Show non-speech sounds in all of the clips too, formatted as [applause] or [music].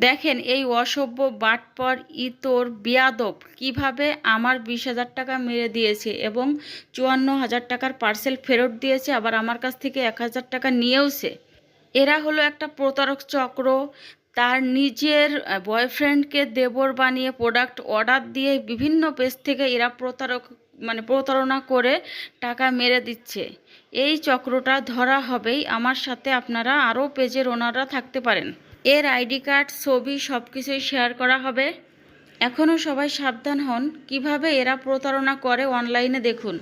দেখেন, এই অসভ্য বাটপর ইতর বিয়াদব কীভাবে আমার বিশ হাজার টাকা মেরে দিয়েছে এবং চুয়ান্ন হাজার টাকার পার্সেল ফেরত দিয়েছে, আবার আমার কাছ থেকে এক হাজার টাকা নিয়েওছে? এরা হলো একটা প্রতারক চক্র। তার নিজের বয়ফ্রেন্ডকে দেবর বানিয়ে প্রোডাক্ট অর্ডার দিয়ে বিভিন্ন পেজ থেকে এরা প্রতারক মানে প্রতারণা করে টাকা মেরে দিচ্ছে। এই চক্রটা ধরা হবেই। আমার সাথে আপনারা আরও পেজের ওনাররা থাকতে পারেন। এর আইডি কার্ড, ছবি সব কিছুই শেয়ার করা হবে। এখনও সবাই সাবধান হন। কীভাবে এরা প্রতারণা করে অনলাইনে দেখুন।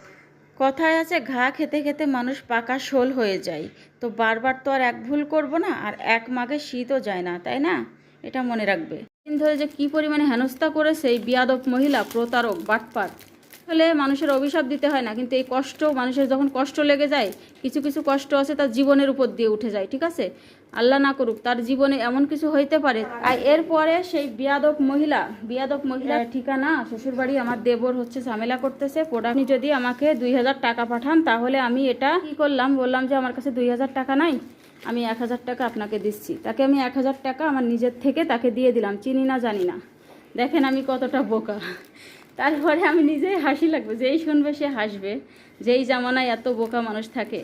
কথায় আছে, ঘা খেতে খেতে মানুষ পাকা শোল হয়ে যায়। তো বারবার তো আর এক ভুল করব না, আর এক মাগে শীতও যায় না, তাই না? এটা মনে রাখবে। ধরে যে কি পরিমাণে হেনস্থা করেছে এই বিয়াদব মহিলা প্রতারক বাটপাট। হলে মানুষের অভিশাপ দিতে হয় না, কিন্তু এই কষ্ট, মানুষের যখন কষ্ট লেগে যায়, কিছু কিছু কষ্ট আছে তার জীবনের উপর দিয়ে উঠে যায়, ঠিক আছে? আল্লাহ না করুক, তার জীবনে এমন কিছু হইতে পারে। আর এরপরে সেই বিয়াদক মহিলা বিয়াদক মহিলার ঠিকানা, শ্বশুরবাড়ি আমার দেবর হচ্ছে ঝামেলা করতেছে। আপনি যদি আমাকে দুই হাজার টাকা পাঠান, তাহলে আমি এটা কি করলাম? বললাম যে আমার কাছে দুই হাজার টাকা নাই, আমি এক হাজার টাকা আপনাকে দিচ্ছি। তাকে আমি এক হাজার টাকা আমার নিজের থেকে তাকে দিয়ে দিলাম, চিনি না জানি না। দেখেন আমি কতটা বোকা। তারপরে আমি নিজেই হাসি লাগবে, যেই শুনবে সে হাসবে, যেই জামানায় এত বোকা মানুষ থাকে।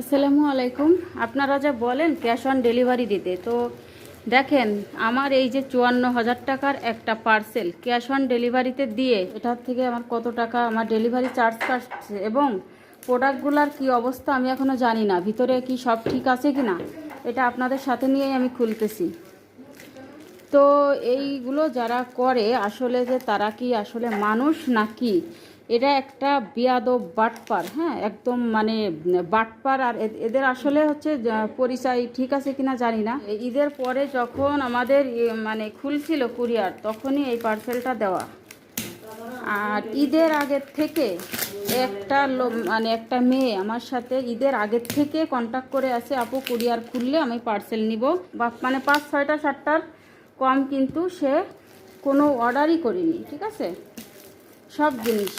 আসসালামু আলাইকুম। আপনারা যা বলেন ক্যাশ অন ডেলিভারি দিতে, তো দেখেন আমার এই যে চুয়ান্ন হাজার টাকার একটা পার্সেল ক্যাশ অন ডেলিভারিতে দিয়ে, এটার থেকে আমার কত টাকা আমার ডেলিভারি চার্জ কাটছে এবং প্রোডাক্টগুলোর কি অবস্থা আমি এখনও জানি না, ভিতরে কি সব ঠিক আছে কি না এটা আপনাদের সাথে নিয়েই আমি খুলতেছি। তো এইগুলো যারা করে, আসলে যে তারা কি আসলে মানুষ নাকি? এটা একটা বিয়াদব বাটপার হ্যাঁ? একদম মানে বাটপার আর এদের আসলে হচ্ছে পরিচয় ঠিক আছে কিনা জানি না। ঈদের পরে যখন আমাদের মানে খুলছিল কুরিয়ার, তখনই এই পার্সেলটা দেওয়া। আর ঈদের আগের থেকে একটা মানে একটা মেয়ে আমার সাথে ঈদের আগের থেকে কন্ট্যাক্ট করে আছে, আপু, কুরিয়ার খুললে আমি পার্সেল নিব। বা মানে পাঁচ, ছয়টা, সাতটার কম কিন্তু সে কোনো অর্ডারই করিনি, ঠিক আছে? সব জিনিস।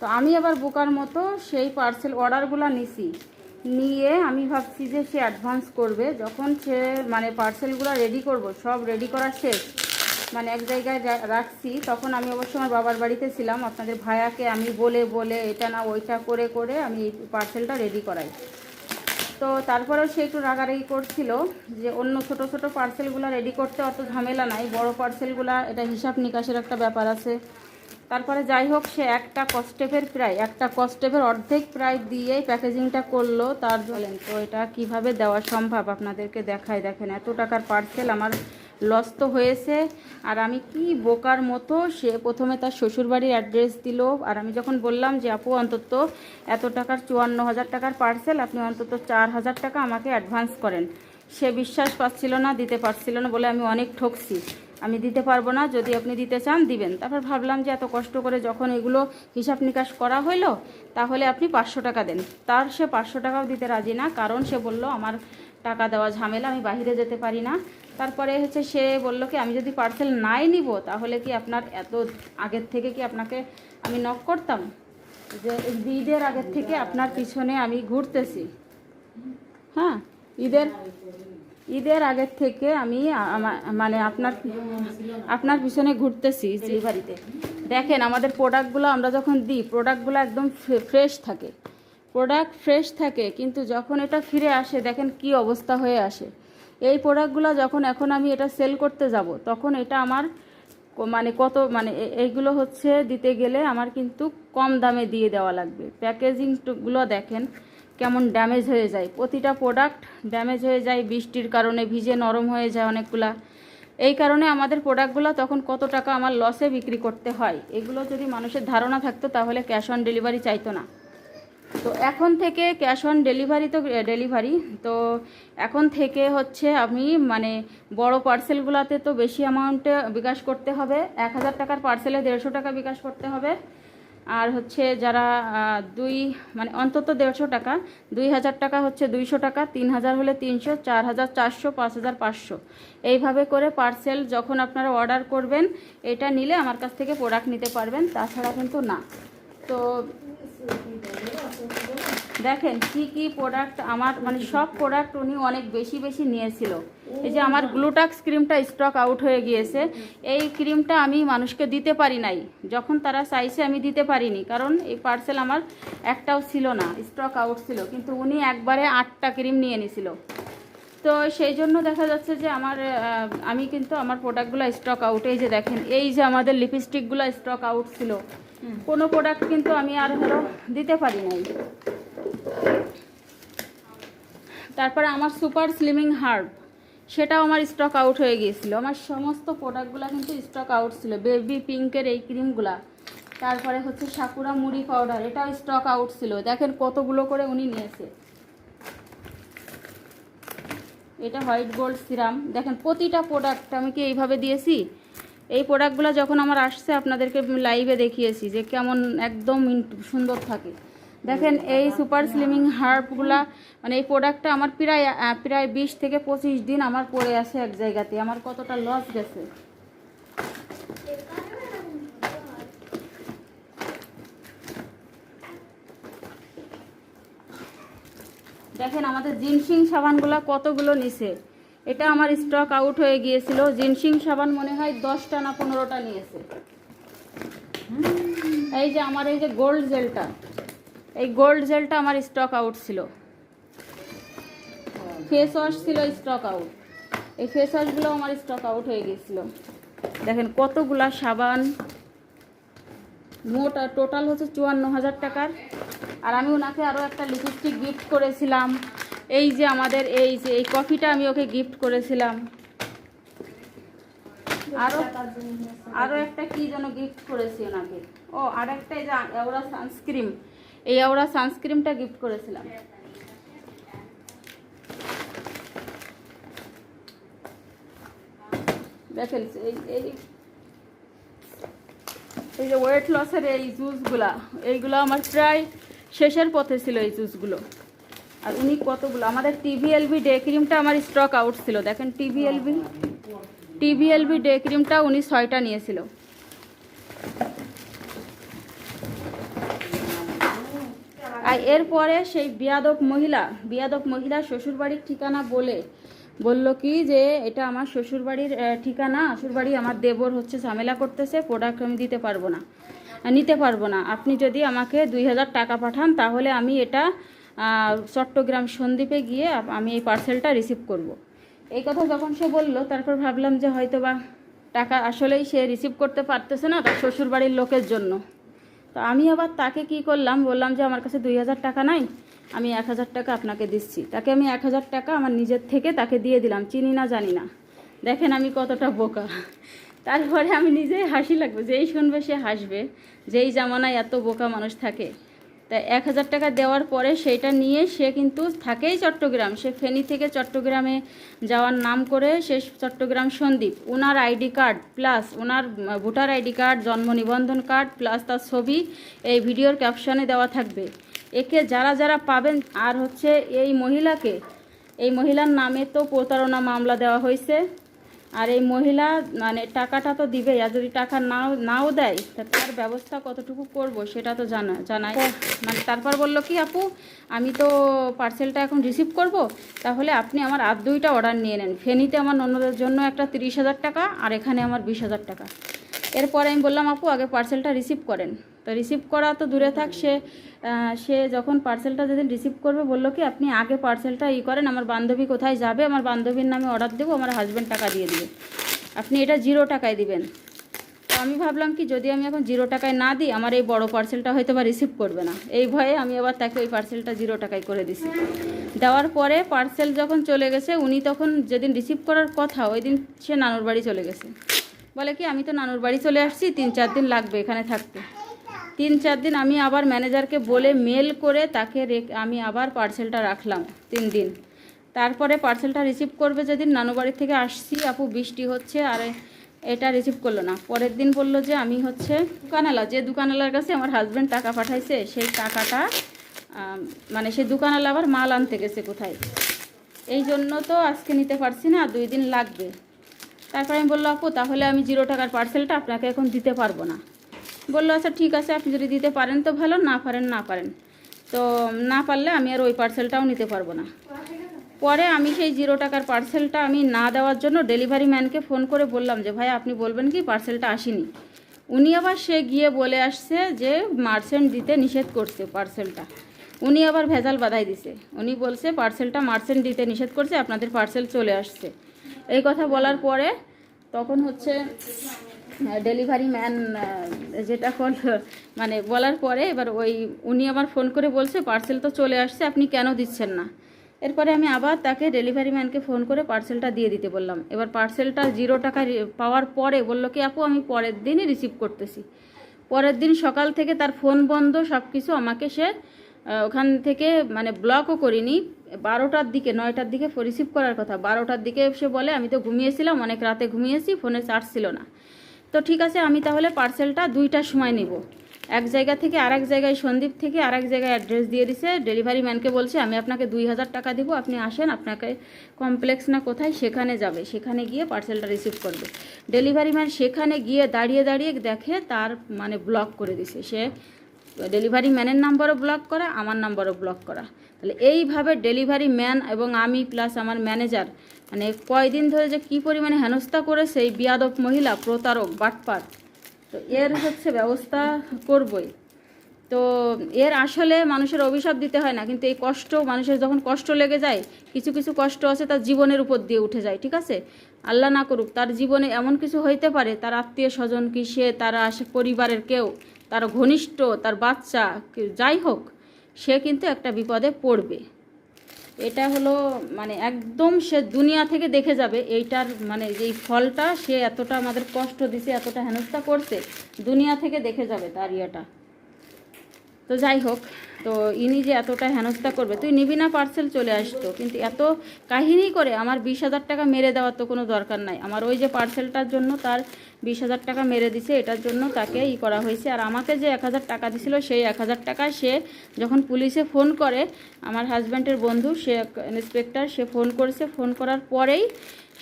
তো আমি আবার বোকার মতো সেই পার্সেল অর্ডারগুলো নিছি। নিয়ে আমি ভাবছি যে সে অ্যাডভান্স করবে। যখন সে মানে পার্সেলগুলো রেডি করব, সব রেডি করা শেষ মানে এক জায়গায় রাখছি, তখন আমি অবশ্য আমার বাবার বাড়িতে ছিলাম। আপনাদের ভায়াকে আমি বলে বলে এটা না, ওইটা করে করে আমি পার্সেলটা রেডি করাই। তো তারপরেও সে একটু রাগারাগি করছিল যে অন্য ছোট ছোট পার্সেলগুলো রেডি করতে অত ঝামেলা নাই, বড় পার্সেলগুলো এটা হিসাব নিকাশের একটা ব্যাপার আছে। তারপরে যাই হোক, সে একটা কস্টেপের প্রায়, একটা কস্টেপের অর্ধেক প্রায় দিয়েই প্যাকেজিংটা করল তার বলেন তো এটা কীভাবে দেওয়া সম্ভব? আপনাদেরকে দেখায় দেখেন, এত টাকার পার্সেল আমার লস তো হয়েছে। আর আমি কি বোকার মতো, সে প্রথমে তার শ্বশুরবাড়ির অ্যাড্রেস দিল। আর আমি যখন বললাম যে, আপু, অন্তত এত টাকার চুয়ান্ন হাজার টাকার পার্সেল আপনি অন্তত চার হাজার টাকা আমাকে অ্যাডভান্স করেন। সে বিশ্বাস পাচ্ছিল না, দিতে পারছিল না বলে আমি অনেক ঠকছি। আমি দিতে পারব না, যদি আপনি দিতে চান, দিবেন। তারপর ভাবলাম যে, এত কষ্ট করে যখন এগুলো হিসাব নিকাশ করা হইল, তাহলে আপনি পাঁচশো টাকা দেন। তার সে পাঁচশো টাকাও দিতে রাজি না, কারণ সে বলল, আমার টাকা দেওয়া ঝামেলা, আমি বাইরে যেতে পারি না। তারপরে হচ্ছে সে বলল কি, আমি যদি পার্সেল নাই নিব, তাহলে কি আপনার এত আগের থেকে কি আপনাকে আমি নক করতাম? যে ঈদের আগের থেকে আপনার পিছনে আমি ঘুরতেছি। হ্যাঁ ঈদের ঈদের আগের থেকে আমি মানে আপনার আপনার পিছনে ঘুরতেছি ডেলিভারিতে দেখেন, আমাদের প্রোডাক্টগুলো আমরা যখন দিই প্রোডাক্টগুলো একদম ফ্রেশ থাকে। প্রোডাক্ট ফ্রেশ থাকে, কিন্তু যখন এটা ফিরে আসে, দেখেন কি অবস্থা হয়ে আসে। এই প্রোডাক্টগুলো যখন এখন আমি এটা সেল করতে যাব, তখন এটা আমার মানে কত মানে এইগুলো হচ্ছে দিতে গেলে আমার কিন্তু কম দামে দিয়ে দেওয়া লাগবে। প্যাকেজিংগুলো দেখেন কেমন ড্যামেজ হয়ে যায়। প্রতিটা প্রোডাক্ট ড্যামেজ হয়ে যায়, বৃষ্টির কারণে ভিজে নরম হয়ে যায় অনেকগুলা। এই কারণে আমাদের প্রোডাক্টগুলো তখন কত টাকা আমার লসে বিক্রি করতে হয়? এগুলো যদি মানুষের ধারণা থাকতো তাহলে ক্যাশ অন ডেলিভারি চাইতো না। তো এখন থেকে ক্যাশ অন ডেলিভারি তো ডেলিভারি। তো এখন থেকে হচ্ছে আমি মানে বড় পার্সেলগুলোতে তো বেশি অ্যামাউন্টে বিকাশ করতে হবে। এক হাজার টাকার পার্সেলে দেড়শো টাকা বিকাশ করতে হবে। আর হচ্ছে যারা দুই মানে অন্তত দেড়শো টাকা, দুই হাজার টাকা হচ্ছে দুইশো টাকা, তিন হাজার হলে তিনশো, চার হাজার চারশো, পাঁচ হাজার পাঁচশো। এইভাবে করে পার্সেল যখন আপনারা অর্ডার করবেন, এটা নিলে আমার কাছ থেকে প্রোডাক্ট নিতে পারবেন, তাছাড়া কিন্তু না। তো দেখেন কি কি প্রোডাক্ট আমার মানে সব প্রোডাক্ট উনি অনেক বেশি বেশি নিয়েছিল। এই যে আমার গ্লুটাক্স ক্রিমটা স্টক আউট হয়ে গিয়েছে। এই ক্রিমটা আমি মানুষকে দিতে পারি নাই। যখন তারা চাইছে আমি দিতে পারিনি। কারণ এই পার্সেল আমার একটাও ছিল না স্টক আউট ছিল। কিন্তু উনি একবারে আটটা ক্রিম নিয়ে নিছিল তো সেই জন্য দেখা যাচ্ছে যে আমার আমি কিন্তু আমার প্রোডাক্টগুলো স্টক আউট এই যে দেখেন, এই যে আমাদের লিপস্টিকগুলো স্টক আউট ছিল। কোনো প্রোডাক্ট কিন্তু আমি আর হলো দিতে পারি নাই। তারপরে আমার সুপার স্লিমিং হার্ব সেটাও আমার স্টক আউট হয়ে গিয়েছিল। আমার সমস্ত প্রোডাক্টগুলো কিন্তু স্টক আউট ছিল। বেবি পিঙ্কের এই ক্রিমগুলা তারপরে হচ্ছে সাকুরা মুড়ি পাউডার এটাও স্টক আউট ছিল। দেখেন কতগুলো করে উনি নিয়েছে। এটা হোয়াইট গোল্ড সিরাম দেখেন প্রতিটা প্রোডাক্ট আমি কি এইভাবে দিয়েছি? এই প্রোডাক্টগুলো যখন আমার আসছে, আপনাদেরকে লাইভে দেখিয়েছি যে কেমন একদম সুন্দর থাকে। দেখেন এই সুপার স্লিমিং হার্বগুলা মানে এই প্রোডাক্টটা আমার প্রায় প্রায় বিশ থেকে পঁচিশ দিন আমার পড়ে আছে এক জায়গাতে। আমার কতটা লস গেছে। দেখেন আমাদের জিনসিং সাবানগুলো কতগুলো নিছে। এটা আমার স্টক আউট হয়ে গিয়েছিল। জিনসিং সাবান মনে হয় দশটা না পনেরোটা নিয়েছে। এই যে আমার এই যে গোল্ড জেলটা এই গোল্ড জেলটা আমার স্টক আউট ছিল। ফেস ওয়াশ ছিল স্টক আউট এই ফেস ওয়াশগুলো আমার স্টক আউট হয়ে গিয়েছিল। দেখেন কতগুলা সাবান, মোট টোটাল হচ্ছে চুয়ান্ন হাজার টাকার। আর আমি ওনাকে আরও একটা লিপস্টিক গিফট করেছিলাম। এই যে আমাদের এই যে এই কফিটা আমি ওকে গিফট করেছিলাম। আরও আরও একটা কি যেন গিফট করেছি ওনাকে। ও, আর একটা এই যে এওরা সানস্ক্রিম এই এওরা সানস্ক্রিমটা গিফট করেছিলাম। দেখেন, এই এই যে ওয়েট লসের এই জুসগুলা এইগুলো আমার প্রায় শেষের পথে ছিল এই জুসগুলো আর উনি কতগুলো? আমাদের টিভিএলবি ডে ক্রিমটা আমার স্টক আউট ছিল। দেখেন টিভিএলবি টিভিএলবি ডে ক্রিমটা উনি ছয়টা নিয়েছিল। আর এরপরে সেই বিয়াদব মহিলা বিয়াদব মহিলা শ্বশুরবাড়ির ঠিকানা বলে, বলল কি যে, এটা আমার শ্বশুরবাড়ির ঠিকানা, শ্বশুরবাড়ি আমার দেবর হচ্ছে ঝামেলা করতেছে প্রোডাক্ট আমি দিতে পারব না। নিতে পারব না। আপনি যদি আমাকে দুই হাজার টাকা পাঠান, তাহলে আমি এটা চট্টগ্রাম সন্দ্বীপে গিয়ে আমি এই পার্সেলটা রিসিভ করব। এই কথা যখন সে বলল, তারপর ভাবলাম যে হয়তো বা টাকা আসলেই সে রিসিভ করতে পারতেছে না তার শ্বশুরবাড়ির লোকের জন্য। তো আমি আবার তাকে কি করলাম, বললাম যে আমার কাছে দুই হাজার টাকা নাই, আমি এক হাজার টাকা আপনাকে দিচ্ছি। তাকে আমি এক হাজার টাকা আমার নিজের থেকে তাকে দিয়ে দিলাম, চিনি না জানি না। দেখেন আমি কতটা বোকা। তারপরে আমি নিজেই হাসি লাগবে, যেই শুনবে সে হাসবে, যেই জামানায় এত বোকা মানুষ থাকে। তা এক হাজার টাকা দেওয়ার পরে সেইটা নিয়ে সে কিন্তু থাকেই চট্টগ্রাম। সে ফেনী থেকে চট্টগ্রামে যাওয়ার নাম করে সে চট্টগ্রাম সন্দ্বীপ ওনার আইডি কার্ড প্লাস ওনার ভোটার আইডি কার্ড, জন্ম নিবন্ধন কার্ড প্লাস তার ছবি এই ভিডিওর ক্যাপশনে দেওয়া থাকবে। একে যারা যারা পাবেন, আর হচ্ছে এই মহিলাকে, এই মহিলার নামে তো প্রতারণা মামলা দেওয়া হয়েছে। আর এই মহিলা মানে টাকাটা তো দিবেই, আর যদি টাকা নাও নাও দেয়, তা তার ব্যবস্থা কতটুকু করব সেটা তো জানা, জানাই। মানে তারপর বলল কি, আপু, আমি তো পার্সেলটা এখন রিসিভ করব, তাহলে আপনি আমার আর দুইটা অর্ডার নিয়ে নেন। ফেনিতে আমার অন্যদের জন্য একটা তিরিশ হাজার টাকা, আর এখানে আমার বিশ হাজার টাকা। এরপরে আমি বললাম, আপু, আগে পার্সেলটা রিসিভ করেন। তো রিসিভ করা তো দূরে থাক, সে সে যখন পার্সেলটা যেদিন রিসিভ করবে বলল কি, আপনি আগে পার্সেলটা ই করেন, আমার বান্ধবী কোথায় যাবে, আমার বান্ধবীর নামে অর্ডার দেবো, আমার হাজব্যান্ড টাকা দিয়ে দেবে। আপনি এটা জিরো টাকায় দিবেন। তো আমি ভাবলাম কি, যদি আমি এখন জিরো টাকায় না দিই, আমার এই বড় পার্সেলটা হয়তো বা রিসিভ করবে না। এই ভয়ে আমি আবার তাকে ওই পার্সেলটা জিরো টাকায় করে দিছি। দেওয়ার পরে পার্সেল যখন চলে গেছে, উনি তখন যেদিন রিসিভ করার কথা ওই দিন সে নানুর বাড়ি চলে গেছে। বলে কি, আমি তো নানুর বাড়ি চলে আসছি, তিন চার দিন লাগবে এখানে থাকতে। তিন চার দিন আমি আবার ম্যানেজারকে বলে মেল করে তাকে আমি আবার পার্সেলটা রাখলাম তিন দিন। তারপরে পার্সেলটা রিসিভ করবে যেদিন নানু বাড়ি থেকে আসছি, আপু বৃষ্টি হচ্ছে আর এটা রিসিভ করল না। পরের দিন বলল যে, আমি হচ্ছে দোকানওয়ালা, যে দোকানওয়ালার কাছে আমার হাজব্যান্ড টাকা পাঠাইছে, সেই টাকাটা মানে সেই দোকানওয়ালা আবার মাল আনতে গেছে কোথায়? এই জন্য তো আজকে নিতে পারছি না, দুই দিন লাগবে। তারপরে আমি বলল আপু, তাহলে আমি জিরো টাকার পার্সেলটা আপনাকে এখন দিতে পারব না। বলল আচ্ছা ঠিক আছে, আপনি যদি দিতে পারেন তো ভালো, না পারেন না পারেন। তো না পারলে আমি আর ওই পার্সেলটাও নিতে পারব না। পরে আমি সেই জিরো টাকার পার্সেলটা আমি না দেওয়ার জন্য ডেলিভারি ম্যানকে ফোন করে বললাম যে, ভাই, আপনি বলবেন কি পার্সেলটা আসেনি? উনি আবার সে গিয়ে বলে আসছে যে মার্সেন্ট দিতে নিষেধ করছে পার্সেলটা উনি আবার ভেজাল বাধাই দিছে। উনি বলছে পার্সেলটা মার্সেন্ট দিতে নিষেধ করছে, আপনাদের পার্সেল চলে আসছে। এই কথা বলার পরে তখন হচ্ছে ডেলিভারি ম্যান যেটা কল মানে বলার পরে এবার ওই, উনি আমার ফোন করে বলছে পার্সেল তো চলে আসছে, আপনি কেন দিচ্ছেন না? এরপরে আমি আবার তাকে ডেলিভারি ম্যানকে ফোন করে পার্সেলটা দিয়ে দিতে বললাম। এবার পার্সেলটা জিরো টাকা পাওয়ার পরে বলল কি, আপু, আমি পরের দিনই রিসিভ করতেছি। পরের দিন সকাল থেকে তার ফোন বন্ধ সব কিছু আমাকে সে ওখান থেকে মানে ব্লকও করিনি। বারোটার দিকে, নয়টার দিকে রিসিভ করার কথা। বারোটার দিকে সে বলে, আমি তো ঘুমিয়েছিলাম, অনেক রাতে ঘুমিয়েছি ফোনে চার্জ ছিল না। তো ঠিক আছে, আমি তাহলে পার্সেলটা দুইটার সময় নিব। এক জায়গা থেকে আরেক জায়গায়, সন্দীপ থেকে আরেক জায়গায় অ্যাড্রেস দিয়ে দিছে। ডেলিভারি ম্যানকে বলছে, আমি আপনাকে দুই হাজার টাকা দিব, আপনি আসেন, আপনাকে কমপ্লেক্স না কোথায়, সেখানে যাবে। সেখানে গিয়ে পার্সেলটা রিসিভ করবে। ডেলিভারি ম্যান সেখানে গিয়ে দাঁড়িয়ে দাঁড়িয়ে দেখে তার মানে ব্লক করে দিছে। সে ডেলিভারি ম্যানের নাম্বারও ব্লক করা, আমার নাম্বারও ব্লক করা। তাহলে এইভাবে ডেলিভারি ম্যান এবং আমি প্লাস আমার ম্যানেজার মানে কয়দিন ধরে যে কী পরিমাণে হেনস্থা করেছে এই বিয়াদব মহিলা, প্রতারক বাটপাট তো এর হচ্ছে ব্যবস্থা করবই। তো এর আসলে মানুষের অভিশাপ দিতে হয় না, কিন্তু এই কষ্ট, মানুষের যখন কষ্ট লেগে যায়, কিছু কিছু কষ্ট আছে তার জীবনের উপর দিয়ে উঠে যায়, ঠিক আছে? আল্লাহ না করুক, তার জীবনে এমন কিছু হইতে পারে, তার আত্মীয় স্বজন কি সে, তার পরিবারের কেউ, তার ঘনিষ্ঠ, তার বাচ্চা যাই হোক, সে কিন্তু একটা বিপদে পড়বে। এটা হলো মানে একদম সে দুনিয়া থেকে দেখে যাবে, এইটার মানে যেই ফলটা সে এতটা আমাদের কষ্ট দিছে, এতটা হেনস্থা করছে, দুনিয়া থেকে দেখে যাবে তার ইয়েটা। তো যাই হোক, তো ইনি যে এতটা হেনস্থা করবে, তুই নিবি না পার্সেল চলে আসতো কিন্তু এত কাহিনী করে আমার বিশ হাজার টাকা মেরে দেওয়ার তো কোনো দরকার নাই। আমার ওই যে পার্সেলটার জন্য তার বিশ হাজার টাকা মেরে দিছে, এটার জন্য তাকে ই করা হয়েছে। আর আমাকে যে এক হাজার টাকা দিছিল, সেই এক হাজার টাকা সে যখন পুলিশে ফোন করে, আমার হাজব্যান্ডের বন্ধু, সে ইন্সপেক্টর সে ফোন করেছে। ফোন করার পরেই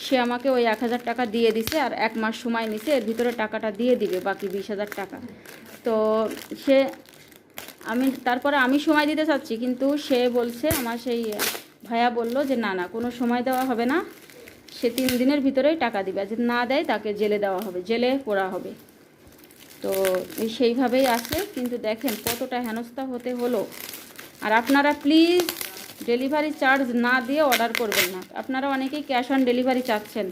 সে আমাকে ওই এক হাজার টাকা দিয়ে দিছে আর এক মাস সময় নিছে, এর ভিতরে টাকাটা দিয়ে দিবে বাকি বিশ হাজার টাকা। তো সে আমি তারপরে আমি সময় দিতে চাচ্ছি, কিন্তু সে বলছে, আমার সেই ভাইয়া বলল যে না না, কোনো সময় দেওয়া হবে না। সে তিন দিনের ভিতরেই টাকা দিবে। যদি না দেয়, তাকে জেলে দেওয়া হবে, জেলে পোড়া হবে। তো সেইভাবেই আছে, কিন্তু দেখেন কতটা হেনস্থা হতে হলো। আর আপনারা প্লিজ ডেলিভারি চার্জ না দিয়ে অর্ডার করবেন না। আপনারা অনেকেই ক্যাশ অন ডেলিভারি চাচ্ছেন।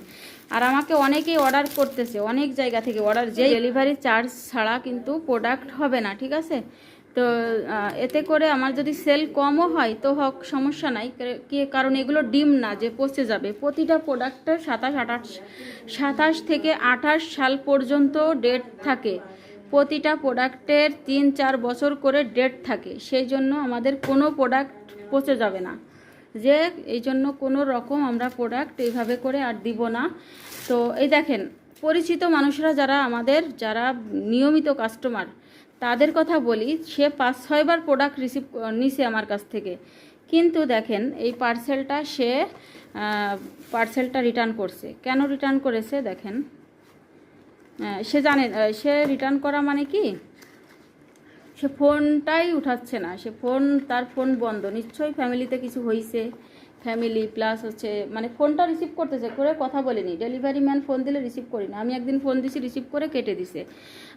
আর আমাকে অনেকেই অর্ডার করতেছে, অনেক জায়গা থেকে অর্ডার যে ডেলিভারি চার্জ ছাড়া কিন্তু প্রোডাক্ট হবে না, ঠিক আছে? তো এতে করে আমার যদি সেল কমও হয়, তো হোক, সমস্যা নাই। কারণ এগুলো ডিম না, যে পচে যাবে। প্রতিটা প্রোডাক্টের সাতাশ, আঠাশ, সাতাশ থেকে আঠাশ সাল পর্যন্ত ডেট থাকে। প্রতিটা প্রোডাক্টের তিন, চার বছর করে ডেট থাকে। সেই জন্য আমাদের কোনো প্রোডাক্ট পচে যাবে না। যে, এই জন্য কোনো রকম আমরা প্রোডাক্ট এইভাবে করে আর দিব না। তো, এই দেখেন, পরিচিত মানুষরা যারা, আমাদের যারা নিয়মিত কাস্টমার তাদের কথা বলি, সে পাঁচ ছয়বার প্রোডাক্ট রিসিভ নিছে আমার কাছ থেকে। কিন্তু দেখেন, এই পার্সেলটা সে পার্সেলটা রিটার্ন করছে। কেন রিটার্ন করেছে দেখেন? সে জানে সে রিটার্ন করা মানে কি? সে ফোনটাই উঠাচ্ছে না। সে ফোন তার ফোন বন্ধ। নিশ্চয়ই ফ্যামিলিতে কিছু হয়েছে ফ্যামিলি প্লাস হচ্ছে মানে ফোনটা রিসিভ করতেছে করে কথা বলিনি। ডেলিভারি ম্যান ফোন দিলে রিসিভ করি না। আমি একদিন ফোন দিছি রিসিভ করে কেটে দিছে।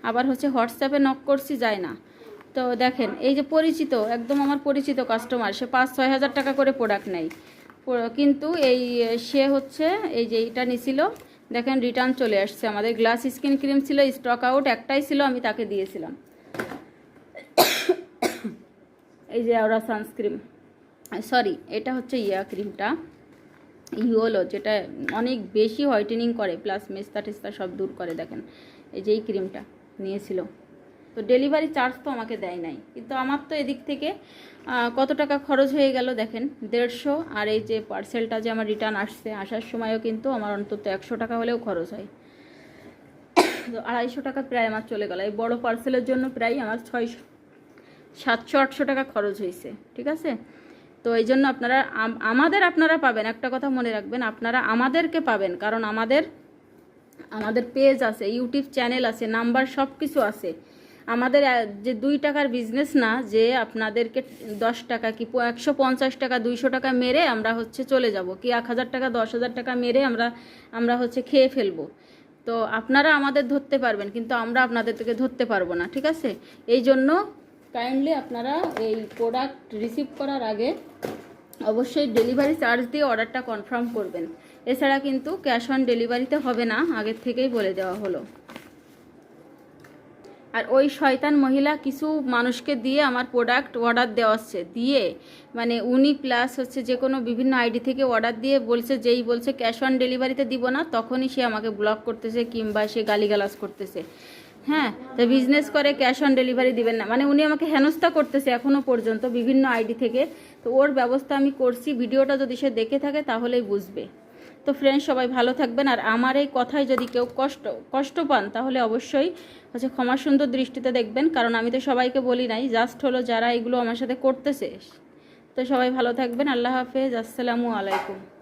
আবার হচ্ছে হোয়াটসঅ্যাপে নক করছি, যায় না। তো দেখেন, এই যে পরিচিত, একদম আমার পরিচিত কাস্টমার সে পাঁচ, ছয় হাজার টাকা করে প্রোডাক্ট নেয়। কিন্তু এই, সে হচ্ছে, এই যে এইটা নিছিল, দেখেন রিটার্ন চলে আসছে। আমাদের গ্লাস স্কিন ক্রিম ছিল স্টক আউট একটাই ছিল, আমি তাকে দিয়েছিলাম। [coughs] এই যে ওরা সানস্ক্রিন সরি, এটা হচ্ছে ইয়া ক্রিমটা, ইউলো, যেটা অনেক বেশি হোয়াইটেনিং করে, প্লাস মেস্তা টেস্তা সব দূর করে, দেখেন, এই যে এই ক্রিমটা নিয়েছিল। তো ডেলিভারি চার্জ তো আমাকে দেয় নাই, কিন্তু আমার তো এদিক থেকে কত টাকা খরচ হয়ে গেল, দেখেন, দেড়শো, আর এই যে পার্সেলটা যে আমার রিটার্ন আসছে, আসার সময়ও কিন্তু আমার অন্তত একশো টাকা হলেও খরচ হয়। তো আড়াইশো টাকা প্রায় আমার চলে গেল, এই বড় পার্সেলের জন্য প্রায় আমার ছয়শো, সাতশো, আটশো টাকা খরচ হয়েছে, ঠিক আছে? তো এই জন্য আপনারা আমাদের আপনারা পাবেন। একটা কথা মনে রাখবেন, আপনারা আমাদেরকে পাবেন, কারণ আমাদের আমাদের পেজ আছে ইউটিউব চ্যানেল আছে নাম্বার সব কিছু আছে। আমাদের যে দুই টাকার বিজনেস না, যে আপনাদেরকে দশ টাকা কি একশো পঞ্চাশ টাকা, দুইশো টাকা মেরে আমরা হচ্ছে চলে যাব, কি এক হাজার টাকা, দশ হাজার টাকা মেরে আমরা আমরা হচ্ছে খেয়ে ফেলব। তো আপনারা আমাদের ধরতে পারবেন, কিন্তু আমরা আপনাদের থেকে ধরতে পারব না, ঠিক আছে? এই জন্য কাইন্ডলি আপনারা এই প্রোডাক্ট রিসিভ করার আগে অবশ্যই ডেলিভারি চার্জ দিয়ে অর্ডারটা কনফার্ম করবেন। এছাড়া কিন্তু ক্যাশ অন ডেলিভারিতে হবে না, আগের থেকেই বলে দেওয়া হলো। আর ওই শয়তান মহিলা কিছু মানুষকে দিয়ে আমার প্রোডাক্ট অর্ডার দেওয়াচ্ছে দিয়ে মানে উনি প্লাস হচ্ছে যে কোনো বিভিন্ন আইডি থেকে অর্ডার দিয়ে বলছে, যেই বলছে ক্যাশ অন ডেলিভারিতে দিব না। তখনই সে আমাকে ব্লক করতেছে কিংবা সে গালিগালাজ করতেছে। হ্যাঁ তো বিজনেস করে ক্যাশ অন ডেলিভারি দিবেন না। মানে উনি আমাকে হেনস্থা করতেছে এখনও পর্যন্ত বিভিন্ন আইডি থেকে। তো ওর ব্যবস্থা আমি করছি, ভিডিওটা যদি সে দেখে থাকে তাহলেই বুঝবে। তো ফ্রেন্ডস সবাই ভালো থাকবেন। আর আমার এই কথায় যদি কেউ কষ্ট কষ্ট পান, তাহলে অবশ্যই হচ্ছে ক্ষমা সুন্দর দৃষ্টিতে দেখবেন। কারণ আমি তো সবাইকে বলি নাই জাস্ট হলো যারা এগুলো আমার সাথে করতেছে। তো সবাই ভালো থাকবেন। আল্লাহ হাফেজ। আসসালামু আলাইকুম।